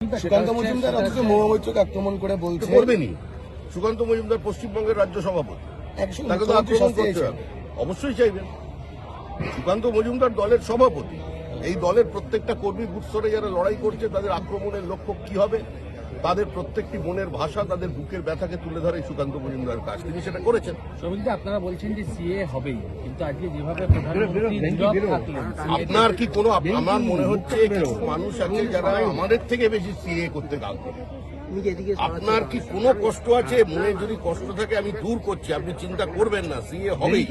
সুকান্ত মজুমদার অথচ মহামৈত্রকে আক্রমণ করে বলছে করবেনি সুকান্ত মজুমদার পশ্চিমবঙ্গের রাজ্য সভাপতি। তাকে তো আক্রমণ করতে হবে। অবশ্যই চাইবেন সুকান্ত মজুমদার দলের সভাপতি। এই দলের প্রত্যেকটা কর্মী বুথ স্তরে যারা লড়াই করছে তাদের আক্রমণের লক্ষ্য কি হবে? তাদের প্রত্যেকটি মনের ভাষা তাদের বুকের ব্যথাকে তুলে ধরে সুকান্ত মজুমদার কাজ তিনি সেটা করেছেন। সৌমিকদা আপনারা বলছেন যে সিএ হবেই কিন্তু আজকে যেভাবে আপনার কি কোনো আমার মনে হচ্ছে কিছু মানুষ আছে যারা আমাদের থেকে বেশি সিএ করতে আগ্রহী আপনার কি কোনো কষ্ট আছে? মনে যদি কষ্ট থাকে আমি দূর করছি। আপনি চিন্তা করবেন না সিএ হবেই।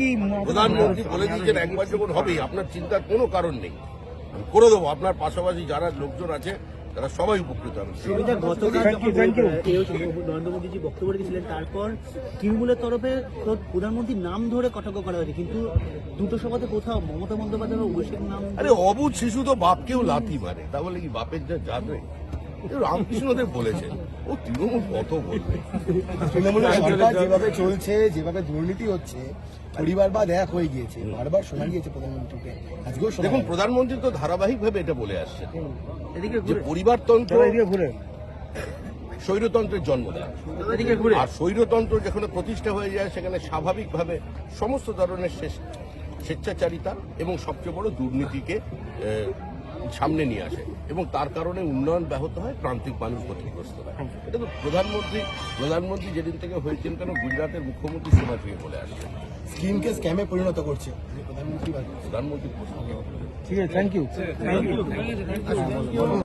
প্রধানমন্ত্রী বলে দিয়েছেন একবার যখন হবেই। আপনার চিন্তার কোনো কারণ নেই। করে দেবো। আপনার পাশাপাশি যারা লোকজন আছে তারা সবাই উপকৃত হবে। নরেন্দ্র মোদীজি বক্তব্য রেখেছিলেন তারপর তৃণমূলের তরফে প্রধানমন্ত্রীর নাম ধরে কটাক্ষ করা হয়েছে কিন্তু দুটো সভাতে কোথাও মমতা বন্দ্যোপাধ্যায় অভিষেক নাম আরে অবুধ শিশু তো বাপকেও লাথি মারে তা বলে কি বাপের যা যাবে রামকৃষ্ণদেব বলেছেন। ও তৃণমূল কত বলবে? তৃণমূলের সরকার যেভাবে চলছে যেভাবে দুর্নীতি হচ্ছে পরিবার বা এক হয়ে গিয়েছে বারবার শোনা গিয়েছে প্রধানমন্ত্রীকে। আজকেও দেখুন প্রধানমন্ত্রী তো ধারাবাহিকভাবে এটা বলে এদিকে যে ঘুরে। পরিবারতন্ত্র স্বৈরতন্ত্রের জন্ম দেয় এদিকে ঘুরে। আর স্বৈরতন্ত্র যেখানে প্রতিষ্ঠা হয়ে যায় সেখানে স্বাভাবিকভাবে সমস্ত ধরনের স্বেচ্ছাচারিতা এবং সবচেয়ে বড় দুর্নীতিকে সামনে নিয়ে আসে এবং তার কারণে উন্নয়ন ব্যাহত হয় প্রান্তিক মানুষ ক্ষতিগ্রস্ত হয়। এটা তো প্রধানমন্ত্রী প্রধানমন্ত্রী যেদিন থেকে হয়েছেন কেন গুজরাটের মুখ্যমন্ত্রী সেবা থেকে বলে আসছেন স্কিমকে স্ক্যামে পরিণত করছে। প্রধানমন্ত্রী প্রধানমন্ত্রী ঠিক আছে থ্যাংক ইউ